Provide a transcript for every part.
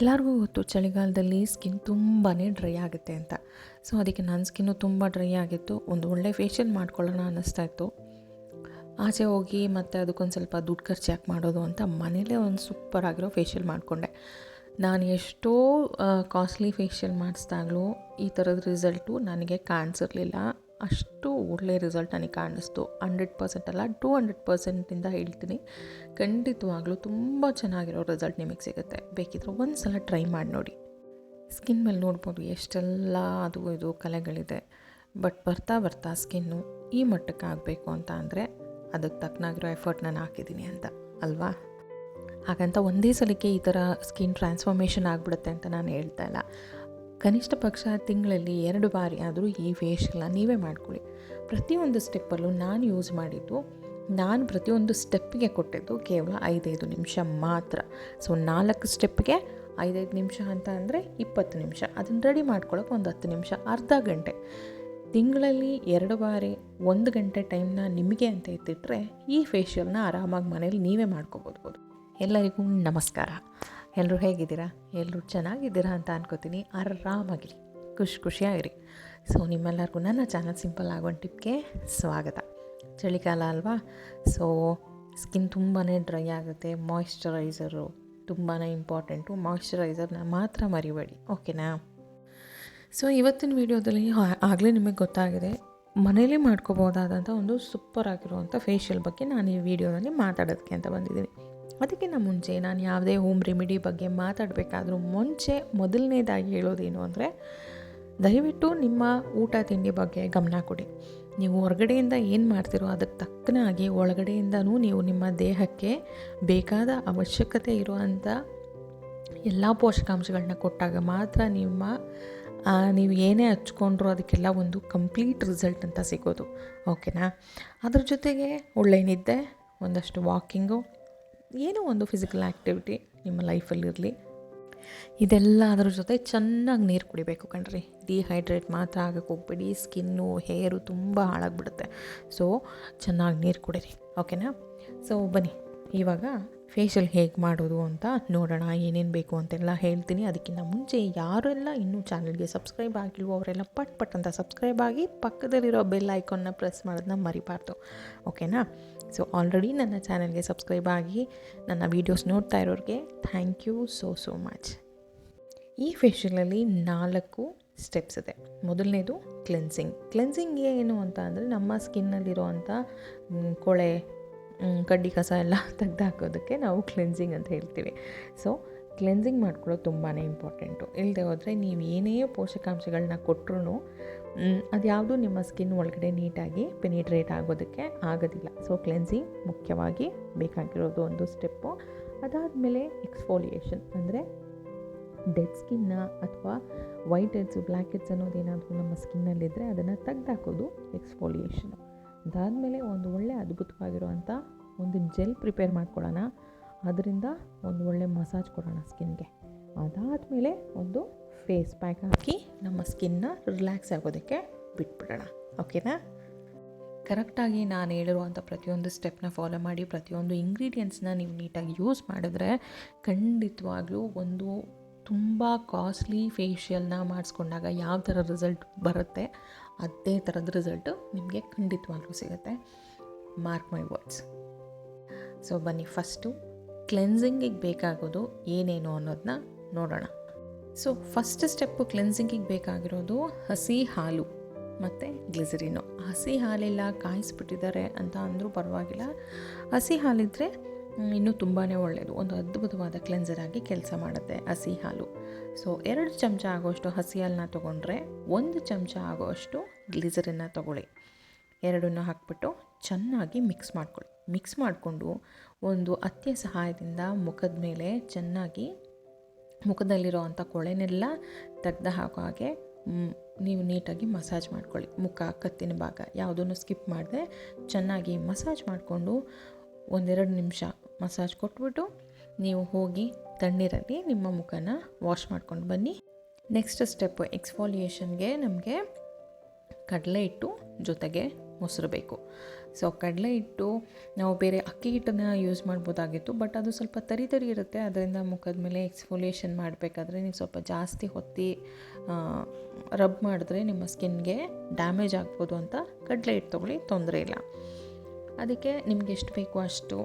ಎಲ್ಲರಿಗೂ ಗೊತ್ತು ಚಳಿಗಾಲದಲ್ಲಿ ಸ್ಕಿನ್ ತುಂಬಾ ಡ್ರೈ ಆಗುತ್ತೆ ಅಂತ. ಸೊ ಅದಕ್ಕೆ ನನ್ನ ಸ್ಕಿನ್ನು ತುಂಬ ಡ್ರೈ ಆಗಿತ್ತು. ಒಂದು ಒಳ್ಳೆ ಫೇಶಿಯಲ್ ಮಾಡ್ಕೊಳ್ಳೋಣ ಅನ್ನಿಸ್ತಾ ಇತ್ತು. ಆಚೆ ಹೋಗಿ ಮತ್ತು ಅದಕ್ಕೊಂದು ಸ್ವಲ್ಪ ದುಡ್ಡು ಖರ್ಚು ಯಾಕೆ ಮಾಡೋದು ಅಂತ ಮನೇಲೇ ಒಂದು ಸೂಪರ್ ಆಗಿರೋ ಫೇಶಿಯಲ್ ಮಾಡಿಕೊಂಡೆ. ನಾನು ಎಷ್ಟೋ ಕಾಸ್ಟ್ಲಿ ಫೇಶಿಯಲ್ ಮಾಡಿಸ್ದಾಗಲೂ ಈ ಥರದ ರಿಸಲ್ಟು ನನಗೆ ಕಾಣಿಸಿರ್ಲಿಲ್ಲ. ಅಷ್ಟು ಒಳ್ಳೆಯ ರಿಸಲ್ಟ್ ನನಗೆ ಕಾಣಿಸ್ತು. ಹಂಡ್ರೆಡ್ ಪರ್ಸೆಂಟ್ ಅಲ್ಲ ಟೂ ಹಂಡ್ರೆಡ್ ಪರ್ಸೆಂಟಿಂದ ಹೇಳ್ತೀನಿ. ಖಂಡಿತವಾಗ್ಲೂ ತುಂಬ ಚೆನ್ನಾಗಿರೋ ರಿಸಲ್ಟ್ ನಿಮಗೆ ಸಿಗುತ್ತೆ. ಬೇಕಿದ್ರೆ ಒಂದು ಸಲ ಟ್ರೈ ಮಾಡಿ ನೋಡಿ. ಸ್ಕಿನ್ ಮೇಲೆ ನೋಡ್ಬೋದು ಎಷ್ಟೆಲ್ಲ ಅದು ಇದು ಕಲೆಗಳಿದೆ. ಬಟ್ ಬರ್ತಾ ಬರ್ತಾ ಸ್ಕಿನ್ನು ಈ ಮಟ್ಟಕ್ಕೆ ಆಗಬೇಕು ಅಂತ ಅಂದರೆ ಅದಕ್ಕೆ ತಕ್ಕನಾಗಿರೋ ಎಫರ್ಟ್ ನಾನು ಹಾಕಿದ್ದೀನಿ ಅಂತ, ಅಲ್ವಾ? ಹಾಗಂತ ಒಂದೇ ಸಲಕ್ಕೆ ಈ ಥರ ಸ್ಕಿನ್ ಟ್ರಾನ್ಸ್ಫಾರ್ಮೇಷನ್ ಆಗಿಬಿಡುತ್ತೆ ಅಂತ ನಾನು ಹೇಳ್ತಾ ಇಲ್ಲ. ಕನಿಷ್ಠ ಪಕ್ಷ ತಿಂಗಳಲ್ಲಿ ಎರಡು ಬಾರಿ ಆದರೂ ಈ ಫೇಶಿಯಲ್ನ ನೀವೇ ಮಾಡ್ಕೊಳ್ಳಿ. ಪ್ರತಿಯೊಂದು ಸ್ಟೆಪ್ಪಲ್ಲೂ ನಾನು ಯೂಸ್ ಮಾಡಿದ್ದು, ನಾನು ಪ್ರತಿಯೊಂದು ಸ್ಟೆಪ್ಪಿಗೆ ಕೊಟ್ಟಿದ್ದು ಕೇವಲ ಐದೈದು ನಿಮಿಷ ಮಾತ್ರ. ಸೊ ನಾಲ್ಕು ಸ್ಟೆಪ್ಗೆ ಐದೈದು ನಿಮಿಷ ಅಂತ ಅಂದರೆ ಇಪ್ಪತ್ತು ನಿಮಿಷ. ಅದನ್ನು ರೆಡಿ ಮಾಡ್ಕೊಳ್ಳೋಕೆ ಒಂದು ಹತ್ತು ನಿಮಿಷ, ಅರ್ಧ ಗಂಟೆ. ತಿಂಗಳಲ್ಲಿ ಎರಡು ಬಾರಿ ಒಂದು ಗಂಟೆ ಟೈಮ್ನ ನಿಮಗೆ ಅಂತ ಎತ್ತಿಟ್ರೆ ಈ ಫೇಶಿಯಲ್ನ ಆರಾಮಾಗಿ ಮನೇಲಿ ನೀವೇ ಮಾಡ್ಕೋಬೋದು. ಎಲ್ಲರಿಗೂ ನಮಸ್ಕಾರ. ಎಲ್ಲರೂ ಹೇಗಿದ್ದೀರಾ? ಎಲ್ಲರೂ ಚೆನ್ನಾಗಿದ್ದೀರಾ ಅಂತ ಅನ್ಕೋತೀನಿ. ಆರಾಮಾಗಿರಿ. ಖುಷಿ ಖುಷಿಯಾಗಿರಿ. ಸೊ, ನಿಮ್ಮೆಲ್ಲರಿಗೂ ನನ್ನ ಚಾನಲ್ ಸಿಂಪಲ್ ಆಗೋ ಟಿಪ್ಗೆ ಸ್ವಾಗತ. ಚಳಿಗಾಲ ಅಲ್ವಾ? ಸೊ, ಸ್ಕಿನ್ ತುಂಬಾ ಡ್ರೈ ಆಗುತ್ತೆ. ಮಾಯಿಶ್ಚರೈಸರು ತುಂಬಾ ಇಂಪಾರ್ಟೆಂಟು. ಮಾಯಿಶ್ಚರೈಸರ್ನ ಮಾತ್ರ ಮರಿಬೇಡಿ. ಓಕೆನಾ? ಸೊ, ಇವತ್ತಿನ ವೀಡಿಯೋದಲ್ಲಿ ಆಗಲೇ ನಿಮಗೆ ಗೊತ್ತಾಗಿದೆ. ಮನೇಲಿ ಮಾಡ್ಕೋಬೋದಾದಂಥ ಒಂದು ಸೂಪರ್ ಆಗಿರುವಂಥ ಫೇಶಿಯಲ್ ಬಗ್ಗೆ ನಾನು ಈ ವಿಡಿಯೋದಲ್ಲಿ ಮಾತಾಡೋದಕ್ಕೆ ಅಂತ ಬಂದಿದ್ದೀನಿ. ಅದಕ್ಕಿಂತ ಮುಂಚೆ ನಾನು ಯಾವುದೇ ಹೋಮ್ ರೆಮಿಡಿ ಬಗ್ಗೆ ಮಾತಾಡಬೇಕಾದ್ರೂ ಮುಂಚೆ ಮೊದಲನೇದಾಗಿ ಹೇಳೋದೇನು ಅಂದರೆ, ದಯವಿಟ್ಟು ನಿಮ್ಮ ಊಟ ತಿಂಡಿ ಬಗ್ಗೆ ಗಮನ ಕೊಡಿ. ನೀವು ಹೊರಗಡೆಯಿಂದ ಏನು ಮಾಡ್ತೀರೋ ಅದಕ್ಕೆ ತಕ್ಕನಾಗಿ ಒಳಗಡೆಯಿಂದನೂ ನೀವು ನಿಮ್ಮ ದೇಹಕ್ಕೆ ಬೇಕಾದ ಅವಶ್ಯಕತೆ ಇರುವಂಥ ಎಲ್ಲ ಪೋಷಕಾಂಶಗಳನ್ನ ಕೊಟ್ಟಾಗ ಮಾತ್ರ ನಿಮ್ಮ ನೀವು ಏನೇ ಹಚ್ಕೊಂಡ್ರು ಅದಕ್ಕೆಲ್ಲ ಒಂದು ಕಂಪ್ಲೀಟ್ ರಿಸಲ್ಟ್ ಅಂತ ಸಿಗೋದು. ಓಕೆನಾ ಅದ್ರ ಜೊತೆಗೆ ಒಳ್ಳೆ ನಿದ್ದೆ, ಒಂದಷ್ಟು ವಾಕಿಂಗು ಏನೋ ಒಂದು ಫಿಸಿಕಲ್ ಆ್ಯಕ್ಟಿವಿಟಿ ನಿಮ್ಮ ಲೈಫಲ್ಲಿರಲಿ ಇದೆಲ್ಲ ಅದರ ಜೊತೆ ಚೆನ್ನಾಗಿ ನೀರು ಕುಡಿಬೇಕು ಕಣ್ರಿ. ಡಿಹೈಡ್ರೇಟ್ ಮಾತ್ರ ಆಗಕ್ಕೆ ಹೋಗ್ಬೇಡಿ. ಸ್ಕಿನ್ನು ಹೇರು ತುಂಬ ಹಾಳಾಗ್ಬಿಡುತ್ತೆ. ಸೊ ಚೆನ್ನಾಗಿ ನೀರು ಕುಡೀರಿ. ಓಕೆನಾ ಸೊ ಬನ್ನಿ. ಇವಾಗ ಫೇಶಿಯಲ್ ಹೇಗೆ ಮಾಡೋದು ಅಂತ ನೋಡೋಣ. ಏನೇನು ಬೇಕು ಅಂತೆಲ್ಲ ಹೇಳ್ತೀನಿ. ಅದಕ್ಕಿಂತ ಮುಂಚೆ ಯಾರೆಲ್ಲ ಇನ್ನೂ ಚಾನಲ್ಗೆ ಸಬ್ಸ್ಕ್ರೈಬ್ ಆಗಿಲ್ವೋ ಅವರೆಲ್ಲ ಪಟ್ ಪಟ್ ಅಂತ ಸಬ್ಸ್ಕ್ರೈಬ್ ಆಗಿ ಪಕ್ಕದಲ್ಲಿರೋ ಬೆಲ್ ಐಕಾನ್ನ ಪ್ರೆಸ್ ಮಾಡೋದನ್ನ ಮರಿಬಾರ್ದು. ಓಕೆನಾ ಸೊ ಆಲ್ರೆಡಿ ನನ್ನ ಚಾನಲ್ಗೆ ಸಬ್ಸ್ಕ್ರೈಬ್ ಆಗಿ ನನ್ನ ವೀಡಿಯೋಸ್ ನೋಡ್ತಾ ಇರೋರಿಗೆ thank you so so much. ಈ ಫೇಶಿಯಲಲ್ಲಿ ನಾಲ್ಕು ಸ್ಟೆಪ್ಸ್ ಇದೆ. ಮೊದಲನೇದು ಕ್ಲೆನ್ಸಿಂಗ್. ಕ್ಲೆನ್ಸಿಂಗ್ ಏನು ಅಂತ ಅಂದರೆ ನಮ್ಮ ಸ್ಕಿನ್ನಲ್ಲಿರುವಂಥ ಕೊಳೆ ಕಡ್ಡಿ ಕಸ ಎಲ್ಲ ತೆಗ್ದು ಹಾಕೋದಕ್ಕೆ ನಾವು ಕ್ಲೆನ್ಸಿಂಗ್ ಅಂತ ಹೇಳ್ತೀವಿ. ಸೊ ಕ್ಲೆನ್ಸಿಂಗ್ ಮಾಡ್ಕೊಳ್ಳೋದು ತುಂಬಾ ಇಂಪಾರ್ಟೆಂಟು. ಇಲ್ಲದೆ ಹೋದರೆ ನೀವು ಏನೇ ಪೋಷಕಾಂಶಗಳನ್ನ ಕೊಟ್ಟರು ಅದು ಯಾವುದು ನಿಮ್ಮ ಸ್ಕಿನ್ ಒಳಗಡೆ ನೀಟಾಗಿ ಪೆನಿಟ್ರೇಟ್ ಆಗೋದಕ್ಕೆ ಆಗೋದಿಲ್ಲ. ಸೊ ಕ್ಲೆನ್ಸಿಂಗ್ ಮುಖ್ಯವಾಗಿ ಬೇಕಾಗಿರೋದು ಒಂದು ಸ್ಟೆಪ್ಪು ಅದಾದಮೇಲೆ ಎಕ್ಸ್ಫೋಲಿಯೇಷನ್ ಅಂದರೆ ಡೆಡ್ ಸ್ಕಿನ್ನ ಅಥವಾ ವೈಟ್ ಹೆಡ್ಸು ಬ್ಲ್ಯಾಕ್ ಹೆಡ್ಸ್ ಅನ್ನೋದೇನಾದರೂ ನಮ್ಮ ಸ್ಕಿನ್ನಲ್ಲಿದ್ದರೆ ಅದನ್ನು ತೆಗ್ದಾಕೋದು ಎಕ್ಸ್ಫೋಲಿಯೇಷನ್ ಅದಾದಮೇಲೆ ಒಂದು ಒಳ್ಳೆ ಅದ್ಭುತವಾಗಿರುವಂಥ ಒಂದು ಜೆಲ್ ಪ್ರಿಪೇರ್ ಮಾಡ್ಕೊಳ್ಳೋಣ. ಅದರಿಂದ ಒಂದು ಒಳ್ಳೆ ಮಸಾಜ್ ಕೊಡೋಣ ಸ್ಕಿನ್ಗೆ ಅದಾದಮೇಲೆ ಒಂದು ಫೇಸ್ ಪ್ಯಾಕ್ ಹಾಕಿ ನಮ್ಮ ಸ್ಕಿನ್ನ ರಿಲ್ಯಾಕ್ಸ್ ಆಗೋದಕ್ಕೆ ಬಿಟ್ಬಿಡೋಣ. ಓಕೆನಾ ಕರೆಕ್ಟಾಗಿ ನಾನು ಹೇಳಿರುವಂಥ ಪ್ರತಿಯೊಂದು ಸ್ಟೆಪ್ನ ಫಾಲೋ ಮಾಡಿ, ಪ್ರತಿಯೊಂದು ಇಂಗ್ರೀಡಿಯೆಂಟ್ಸ್ನ ನೀವು ನೀಟಾಗಿ ಯೂಸ್ ಮಾಡಿದ್ರೆ ಖಂಡಿತವಾಗ್ಲೂ ಒಂದು ತುಂಬ ಕಾಸ್ಟ್ಲಿ ಫೇಶಿಯಲ್ನ ಮಾಡಿಸ್ಕೊಂಡಾಗ ಯಾವ ಥರ ರಿಸಲ್ಟ್ ಬರುತ್ತೆ, ಅದೇ ಥರದ ರಿಸಲ್ಟು ನಿಮಗೆ ಖಂಡಿತವಾಗ್ಲೂ ಸಿಗುತ್ತೆ. ಮಾರ್ಕ್ ಮೈ ವರ್ಡ್ಸ್ ಸೊ ಬನ್ನಿ ಫಸ್ಟು ಕ್ಲೆನ್ಸಿಂಗಿಗೆ ಬೇಕಾಗೋದು ಏನೇನು ಅನ್ನೋದನ್ನ ನೋಡೋಣ. ಸೊ ಫಸ್ಟ್ ಸ್ಟೆಪ್ಪು ಕ್ಲೆನ್ಸಿಂಗಿಗೆ ಬೇಕಾಗಿರೋದು ಹಸಿ ಹಾಲು ಮತ್ತು ಗ್ಲಿಸರಿನು. ಹಸಿ ಹಾಲೆಲ್ಲ ಕಾಯಿಸ್ಬಿಟ್ಟಿದ್ದಾರೆ ಅಂತ ಅಂದರೂ ಪರವಾಗಿಲ್ಲ. ಹಸಿ ಹಾಲಿದ್ದರೆ ಇನ್ನೂ ತುಂಬಾ ಒಳ್ಳೆಯದು ಒಂದು ಅದ್ಭುತವಾದ ಕ್ಲೆನ್ಸರ್ ಆಗಿ ಕೆಲಸ ಮಾಡುತ್ತೆ ಹಸಿ ಹಾಲು. ಸೊ ಎರಡು ಚಮಚ ಆಗೋಷ್ಟು ಹಸಿ ಹಾಲನ್ನ ತೊಗೊಂಡ್ರೆ, ಒಂದು ಚಮಚ ಆಗೋಷ್ಟು ಗ್ಲಿಸರಿನ ತೊಗೊಳ್ಳಿ. ಎರಡನ್ನೂ ಹಾಕ್ಬಿಟ್ಟು ಚೆನ್ನಾಗಿ ಮಿಕ್ಸ್ ಮಾಡ್ಕೊಳ್ಳಿ ಮಿಕ್ಸ್ ಮಾಡಿಕೊಂಡು ಒಂದು ಅತ್ಯ ಸಹಾಯದಿಂದ ಮುಖದ ಮೇಲೆ ಚೆನ್ನಾಗಿ ಮುಖದಲ್ಲಿರೋ ಅಂಥ ಕೊಳೆನೆಲ್ಲ ತೆಗ್ದು ಹಾಕೋ ಹಾಗೆ ನೀವು ನೀಟಾಗಿ ಮಸಾಜ್ ಮಾಡ್ಕೊಳ್ಳಿ. ಮುಖ, ಕತ್ತಿನ ಭಾಗ ಯಾವುದನ್ನು ಸ್ಕಿಪ್ ಮಾಡದೆ ಚೆನ್ನಾಗಿ ಮಸಾಜ್ ಮಾಡಿಕೊಂಡು ಒಂದೆರಡು ನಿಮಿಷ ಮಸಾಜ್ ಕೊಟ್ಬಿಟ್ಟು ನೀವು ಹೋಗಿ ತಣ್ಣೀರಲ್ಲಿ ನಿಮ್ಮ ಮುಖನ ವಾಶ್ ಮಾಡ್ಕೊಂಡು ಬನ್ನಿ. ನೆಕ್ಸ್ಟ್ ಸ್ಟೆಪ್ ಎಕ್ಸ್ಫಾಲಿಯೇಷನ್ಗೆ ನಮಗೆ ಕಡಲೆ ಹಿಟ್ಟು ಜೊತೆಗೆ ಮೊಸರು ಬೇಕು ಸೊ ಕಡಲೆ ಹಿಟ್ಟು, ನಾವು ಬೇರೆ ಅಕ್ಕಿ ಹಿಟ್ಟನ್ನು ಯೂಸ್ ಮಾಡ್ಬೋದಾಗಿತ್ತು ಬಟ್ ಅದು ಸ್ವಲ್ಪ ತರಿ ತರಿ ಇರುತ್ತೆ, ಅದರಿಂದ ಮುಖದ ಮೇಲೆ ಎಕ್ಸ್ಫೋಲಿಯೇಷನ್ ಮಾಡಬೇಕಾದ್ರೆ ನೀವು ಸ್ವಲ್ಪ ಜಾಸ್ತಿ ಹೊತ್ತಿ ರಬ್ ಮಾಡಿದ್ರೆ ನಿಮ್ಮ ಸ್ಕಿನ್ಗೆ ಡ್ಯಾಮೇಜ್ ಆಗ್ಬೋದು ಅಂತ ಕಡಲೆ ಹಿಟ್ಟು ತೊಗೊಳ್ಳಿ, ತೊಂದರೆ ಇಲ್ಲ. ಅದಕ್ಕೆ ನಿಮ್ಗೆ ಎಷ್ಟು ಬೇಕೋ ಅಷ್ಟು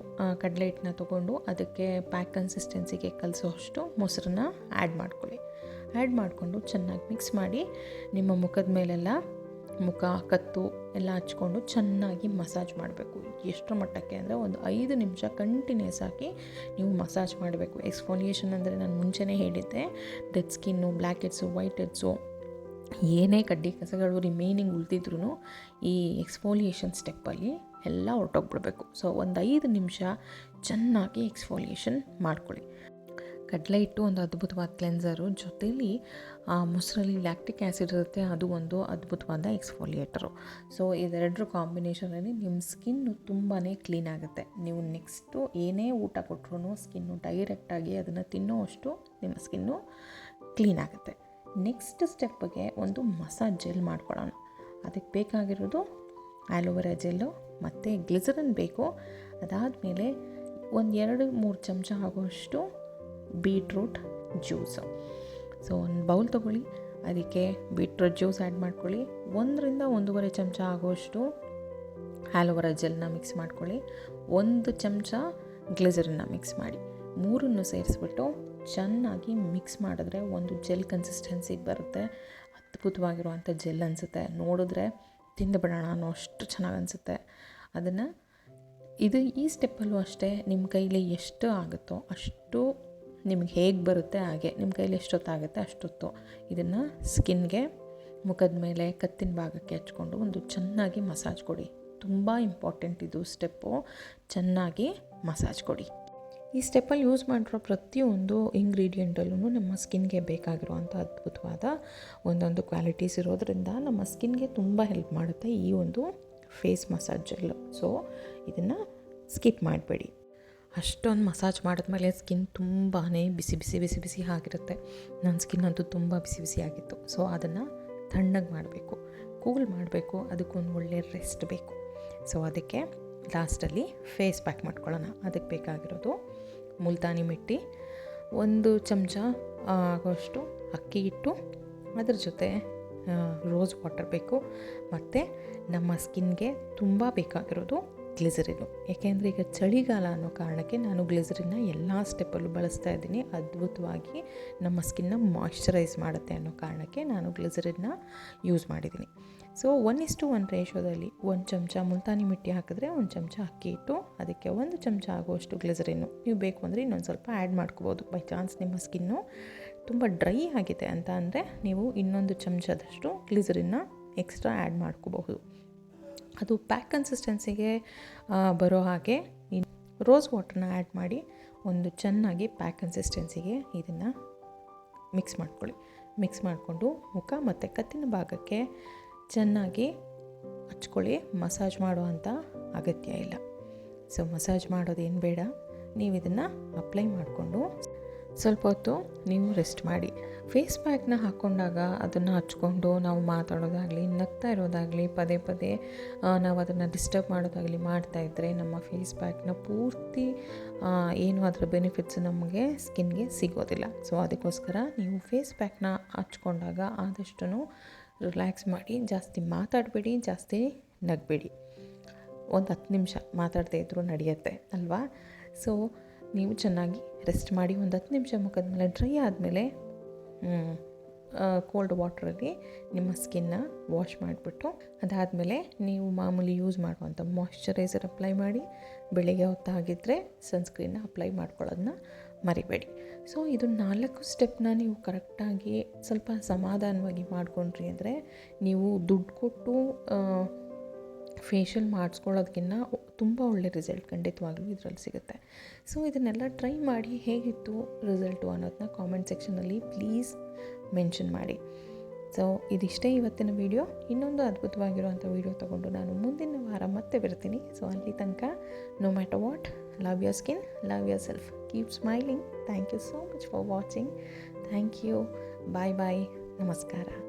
ಕಡಲೆ ಹಿಟ್ಟನ್ನ ತೊಗೊಂಡು ಅದಕ್ಕೆ ಪ್ಯಾಕ್ ಕನ್ಸಿಸ್ಟೆನ್ಸಿಗೆ ಕಲಿಸೋ ಅಷ್ಟು ಮೊಸರನ್ನ ಆ್ಯಡ್ ಮಾಡ್ಕೊಳ್ಳಿ. ಆ್ಯಡ್ ಮಾಡಿಕೊಂಡು ಚೆನ್ನಾಗಿ ಮಿಕ್ಸ್ ಮಾಡಿ ನಿಮ್ಮ ಮುಖದ ಮೇಲೆಲ್ಲ ಮುಖ, ಕತ್ತು ಎಲ್ಲ ಹಚ್ಕೊಂಡು ಚೆನ್ನಾಗಿ ಮಸಾಜ್ ಮಾಡಬೇಕು. ಎಷ್ಟರ ಮಟ್ಟಕ್ಕೆ ಅಂದರೆ ಒಂದು ಐದು ನಿಮಿಷ ಕಂಟಿನ್ಯೂಸ್ ಆಗಿ ನೀವು ಮಸಾಜ್ ಮಾಡಬೇಕು. ಎಕ್ಸ್ಫೋಲಿಯೇಷನ್ ಅಂದರೆ ನಾನು ಮುಂಚೆನೇ ಹೇಳಿದ್ದೆ. Dead skin black heads white heads ಏನೇ ಕಡ್ಡಿ ಕಸಗಳು ರಿಮೈನಿಂಗ್ ಉಳಿದಿದ್ರು ಈ ಎಕ್ಸ್ಫೋಲಿಯೇಷನ್ ಸ್ಟೆಪ್ಪಲ್ಲಿ ಎಲ್ಲ ಹೊರಟೋಗ್ಬಿಡ್ಬೇಕು. ಸೊ ಒಂದು ಐದು ನಿಮಿಷ ಚೆನ್ನಾಗಿ ಎಕ್ಸ್ಫೋಲಿಯೇಷನ್ ಮಾಡ್ಕೊಳ್ಳಿ. ಕಡಲೆ ಹಿಟ್ಟು ಒಂದು ಅದ್ಭುತವಾದ ಕ್ಲೆನ್ಸರು ಜೊತೇಲಿ, ಆ, ಮೊಸರಲ್ಲಿ ಲ್ಯಾಕ್ಟಿಕ್ ಆ್ಯಸಿಡ್ ಇರುತ್ತೆ, ಅದು ಒಂದು ಅದ್ಭುತವಾದ ಎಕ್ಸ್ಫೋಲಿಯೇಟರು ಸೊ ಇದೆರಡರ ಕಾಂಬಿನೇಷನಲ್ಲಿ ನಿಮ್ಮ ಸ್ಕಿನ್ನು ತುಂಬಾ ಕ್ಲೀನ್ ಆಗುತ್ತೆ. ನೀವು ನೆಕ್ಸ್ಟು ಏನೇ ಊಟ ಕೊಟ್ಟರು ಸ್ಕಿನ್ನು ಡೈರೆಕ್ಟಾಗಿ ಅದನ್ನು ತಿನ್ನೋವಷ್ಟು ನಿಮ್ಮ ಸ್ಕಿನ್ನು ಕ್ಲೀನ್ ಆಗುತ್ತೆ. ನೆಕ್ಸ್ಟ್ ಸ್ಟೆಪ್ಗೆ ಒಂದು ಮಸಾಜ್ ಜೆಲ್ ಮಾಡ್ಕೊಳ್ಳೋಣ. ಅದಕ್ಕೆ ಬೇಕಾಗಿರೋದು ಆಲೋವೆರಾ ಜೆಲ್ಲು ಮತ್ತು ಗ್ಲಿಸರನ್ ಬೇಕು. ಅದಾದಮೇಲೆ ಒಂದು ಎರಡು ಮೂರು ಚಮಚ ಆಗುವಷ್ಟು ಬೀಟ್ರೂಟ್ ಜ್ಯೂಸು. ಸೊ ಒಂದು ಬೌಲ್ ತೊಗೊಳ್ಳಿ, ಅದಕ್ಕೆ ಬೀಟ್ರೂಟ್ ಜ್ಯೂಸ್ ಆ್ಯಡ್ ಮಾಡ್ಕೊಳ್ಳಿ. ಒಂದರಿಂದ ಒಂದೂವರೆ ಚಮಚ ಆಗೋಷ್ಟು ಆಲೋವೆರಾ ಜೆಲ್ನ ಮಿಕ್ಸ್ ಮಾಡ್ಕೊಳ್ಳಿ. ಒಂದು ಚಮಚ ಗ್ಲಿಸರನ್ನ ಮಿಕ್ಸ್ ಮಾಡಿ. ಮೂರನ್ನು ಸೇರಿಸ್ಬಿಟ್ಟು ಚೆನ್ನಾಗಿ ಮಿಕ್ಸ್ ಮಾಡಿದ್ರೆ ಒಂದು ಜೆಲ್ ಕನ್ಸಿಸ್ಟೆನ್ಸಿಗೆ ಬರುತ್ತೆ. ಅದ್ಭುತವಾಗಿರುವಂಥ ಜೆಲ್ ಅನಿಸುತ್ತೆ. ನೋಡಿದ್ರೆ ತಿಂದುಬಿಡೋಣ ಅನ್ನೋ ಅಷ್ಟು ಚೆನ್ನಾಗಿ ಅನಿಸುತ್ತೆ. ಅದನ್ನು ಇದು ಈ ಸ್ಟೆಪ್ಪಲ್ಲೂ ಅಷ್ಟೇ ನಿಮ್ಮ ಕೈಲಿ ಎಷ್ಟು ಆಗುತ್ತೋ ಅಷ್ಟು ನಿಮ್ಗೆ ಹೇಗೆ ಬರುತ್ತೆ ಹಾಗೆ ನಿಮ್ಮ ಕೈಲಿ ಎಷ್ಟೊತ್ತಾಗುತ್ತೆ ಅಷ್ಟೊತ್ತು. ಇದನ್ನು ಸ್ಕಿನ್ಗೆ, ಮುಖದ ಮೇಲೆ, ಕತ್ತಿನ ಭಾಗಕ್ಕೆ ಹಚ್ಕೊಂಡು ಒಂದು ಚೆನ್ನಾಗಿ ಮಸಾಜ್ ಕೊಡಿ. ತುಂಬ ಇಂಪಾರ್ಟೆಂಟ್ ಇದು ಸ್ಟೆಪ್ಪು. ಚೆನ್ನಾಗಿ ಮಸಾಜ್ ಕೊಡಿ. ಈ ಸ್ಟೆಪ್ಪಲ್ಲಿ ಯೂಸ್ ಮಾಡಿರೋ ಪ್ರತಿಯೊಂದು ಇಂಗ್ರೀಡಿಯೆಂಟಲ್ಲೂ ನಮ್ಮ ಸ್ಕಿನ್ಗೆ ಬೇಕಾಗಿರುವಂಥ ಅದ್ಭುತವಾದ ಒಂದೊಂದು ಕ್ವಾಲಿಟೀಸ್ ಇರೋದರಿಂದ ನಮ್ಮ ಸ್ಕಿನ್ಗೆ ತುಂಬ ಹೆಲ್ಪ್ ಮಾಡುತ್ತೆ ಈ ಒಂದು ಫೇಸ್ ಮಸಾಜ್ ಸೊ ಇದನ್ನು ಸ್ಕಿಪ್ ಮಾಡಬೇಡಿ. ಅಷ್ಟೊಂದು ಮಸಾಜ್ ಮಾಡಿದ್ಮೇಲೆ ಸ್ಕಿನ್ ತುಂಬಾ ಬಿಸಿ ಬಿಸಿ ಬಿಸಿ ಬಿಸಿ ಆಗಿರುತ್ತೆ. ನನ್ನ ಸ್ಕಿನ್ ಅಂತೂ ತುಂಬ ಬಿಸಿ ಬಿಸಿ ಆಗಿತ್ತು. ಸೊ ಅದನ್ನು ತಣ್ಣಗೆ ಮಾಡಬೇಕು. ಕೂಲ್ ಮಾಡಬೇಕು. ಅದಕ್ಕೊಂದು ಒಳ್ಳೆ ರೆಸ್ಟ್ ಬೇಕು. ಸೊ ಅದಕ್ಕೆ ಲಾಸ್ಟಲ್ಲಿ ಫೇಸ್ ಪ್ಯಾಕ್ ಮಾಡ್ಕೊಳ್ಳೋಣ. ಅದಕ್ಕೆ ಬೇಕಾಗಿರೋದು ಮುಲ್ತಾನಿ ಮಿಟ್ಟಿ, ಒಂದು ಚಮಚ ಆಗೋಷ್ಟು ಅಕ್ಕಿ ಹಿಟ್ಟು, ಅದ್ರ ಜೊತೆ ರೋಸ್ ವಾಟರ್ ಬೇಕು. ಮತ್ತು ನಮ್ಮ ಸ್ಕಿನ್ಗೆ ತುಂಬ ಬೇಕಾಗಿರೋದು ಗ್ಲಿಸರಿನು. ಏಕೆಂದರೆ ಈಗ ಚಳಿಗಾಲ ಅನ್ನೋ ಕಾರಣಕ್ಕೆ ನಾನು ಗ್ಲಿಸರಿನ ಎಲ್ಲ ಸ್ಟೆಪ್ಪಲ್ಲೂ ಬಳಸ್ತಾ ಇದ್ದೀನಿ. ಅದ್ಭುತವಾಗಿ ನಮ್ಮ ಸ್ಕಿನ್ನ ಮಾಯ್ಶ್ಚರೈಸ್ ಮಾಡುತ್ತೆ ಅನ್ನೋ ಕಾರಣಕ್ಕೆ ನಾನು ಗ್ಲಿಸರಿನ ಯೂಸ್ ಮಾಡಿದ್ದೀನಿ. So one is to one ರೇಷೋದಲ್ಲಿ ಒಂದು ಚಮಚ ಮುಲ್ತಾನಿ ಮಿಟ್ಟಿ ಹಾಕಿದ್ರೆ ಒಂದು ಚಮಚ ಅಕ್ಕಿ ಇಟ್ಟು ಅದಕ್ಕೆ ಒಂದು ಚಮಚ ಆಗುವಷ್ಟು ಗ್ಲಿಸರಿನು ನೀವು ಬೇಕು ಅಂದರೆ ಇನ್ನೊಂದು ಸ್ವಲ್ಪ ಆ್ಯಡ್ ಮಾಡ್ಕೋಬೋದು. ಬೈ ಚಾನ್ಸ್ ನಿಮ್ಮ ಸ್ಕಿನ್ನು ತುಂಬ ಡ್ರೈ ಆಗಿದೆ ಅಂತ ಅಂದರೆ ನೀವು ಇನ್ನೊಂದು ಚಮಚದಷ್ಟು ಗ್ಲಿಸರಿನ ಎಕ್ಸ್ಟ್ರಾ ಆ್ಯಡ್ ಮಾಡ್ಕೋಬಹುದು. ಅದು ಪ್ಯಾಕ್ ಕನ್ಸಿಸ್ಟೆನ್ಸಿಗೆ ಬರೋ ಹಾಗೆ ರೋಸ್ ವಾಟರ್ನ ಆ್ಯಡ್ ಮಾಡಿ ಒಂದು ಚೆನ್ನಾಗಿ ಪ್ಯಾಕ್ ಕನ್ಸಿಸ್ಟೆನ್ಸಿಗೆ ಇದನ್ನು ಮಿಕ್ಸ್ ಮಾಡ್ಕೊಳ್ಳಿ. ಮಿಕ್ಸ್ ಮಾಡಿಕೊಂಡು ಮುಖ ಮತ್ತು ಕತ್ತಿನ ಭಾಗಕ್ಕೆ ಚೆನ್ನಾಗಿ ಹಚ್ಕೊಳ್ಳಿ. ಮಸಾಜ್ ಮಾಡುವಂಥ ಅಗತ್ಯ ಇಲ್ಲ. ಸೊ ಮಸಾಜ್ ಮಾಡೋದೇನು ಬೇಡ. ನೀವು ಇದನ್ನು ಅಪ್ಲೈ ಮಾಡಿಕೊಂಡು ಸ್ವಲ್ಪ ಹೊತ್ತು ನೀವು ರೆಸ್ಟ್ ಮಾಡಿ. ಫೇಸ್ ಪ್ಯಾಕ್ನ ಹಾಕ್ಕೊಂಡಾಗ ಅದನ್ನು ಹಚ್ಕೊಂಡು ನಾವು ಮಾತಾಡೋದಾಗಲಿ, ನಗ್ತಾ ಇರೋದಾಗಲಿ, ಪದೇ ಪದೇ ನಾವು ಅದನ್ನು ಡಿಸ್ಟರ್ಬ್ ಮಾಡೋದಾಗಲಿ ಮಾಡ್ತಾಯಿದ್ರೆ ನಮ್ಮ ಫೇಸ್ ಪ್ಯಾಕ್ನ ಪೂರ್ತಿ ಏನು ಅದರ ಬೆನಿಫಿಟ್ಸ್ ನಮಗೆ ಸ್ಕಿನ್ಗೆ ಸಿಗೋದಿಲ್ಲ. ಸೊ ಅದಕ್ಕೋಸ್ಕರ ನೀವು ಫೇಸ್ ಪ್ಯಾಕ್ನ ಹಚ್ಕೊಂಡಾಗ ಆದಷ್ಟು ರಿಲ್ಯಾಕ್ಸ್ ಮಾಡಿ, ಜಾಸ್ತಿ ಮಾತಾಡಬೇಡಿ, ಜಾಸ್ತಿ ನಗಬೇಡಿ. ಒಂದು ಹತ್ತು ನಿಮಿಷ ಮಾತಾಡದೇ ಇದ್ದರೂ ನಡೆಯುತ್ತೆ, ಅಲ್ವಾ? ಸೊ ನೀವು ಚೆನ್ನಾಗಿ ರೆಸ್ಟ್ ಮಾಡಿ ಒಂದು ಹತ್ತು ನಿಮಿಷ ಮುಖದ ಮೇಲೆ ಡ್ರೈ ಆದಮೇಲೆ ಕೋಲ್ಡ್ ವಾಟ್ರಲ್ಲಿ ನಿಮ್ಮ ಸ್ಕಿನ್ನ ವಾಶ್ ಮಾಡಿಬಿಟ್ಟು, ಅದಾದಮೇಲೆ ನೀವು ಮಾಮೂಲಿ ಯೂಸ್ ಮಾಡುವಂಥ ಮಾಯ್ಶ್ಚರೈಸರ್ ಅಪ್ಲೈ ಮಾಡಿ, ಬೆಳಿಗ್ಗೆ ಹೊತ್ತಾಗಿದ್ದರೆ ಸನ್ಸ್ಕ್ರೀನ್ನ ಅಪ್ಲೈ ಮಾಡ್ಕೊಳ್ಳೋದನ್ನ ಮರಿಬೇಡಿ. ಸೊ ಇದು ನಾಲ್ಕು ಸ್ಟೆಪ್ನ ನೀವು ಕರೆಕ್ಟಾಗಿ ಸ್ವಲ್ಪ ಸಮಾಧಾನವಾಗಿ ಮಾಡಿಕೊಂಡ್ರಿ ಅಂದರೆ, ನೀವು ದುಡ್ಡು ಕೊಟ್ಟು ಫೇಶಿಯಲ್ ಮಾಡಿಸ್ಕೊಳ್ಳೋದಕ್ಕಿಂತ ತುಂಬ ಒಳ್ಳೆ ರಿಸಲ್ಟ್ ಖಂಡಿತವಾಗ್ಲೂ ಇದರಲ್ಲಿ ಸಿಗುತ್ತೆ. ಸೊ ಇದನ್ನೆಲ್ಲ ಟ್ರೈ ಮಾಡಿ ಹೇಗಿತ್ತು ರಿಸಲ್ಟು ಅನ್ನೋದನ್ನ ಕಾಮೆಂಟ್ ಸೆಕ್ಷನಲ್ಲಿ ಪ್ಲೀಸ್ ಮೆನ್ಷನ್ ಮಾಡಿ. ಸೊ ಇದಿಷ್ಟೇ ಇವತ್ತಿನ ವೀಡಿಯೋ ಇನ್ನೊಂದು ಅದ್ಭುತವಾಗಿರುವಂಥ ವೀಡಿಯೋ ತೊಗೊಂಡು ನಾನು ಮುಂದಿನ ವಾರ ಮತ್ತೆ ಬರ್ತೀನಿ. ಸೊ ಅಲ್ಲಿ ತನಕ no matter what love your skin love yourself keep smiling thank you so much for watching thank you bye bye ನಮಸ್ಕಾರ.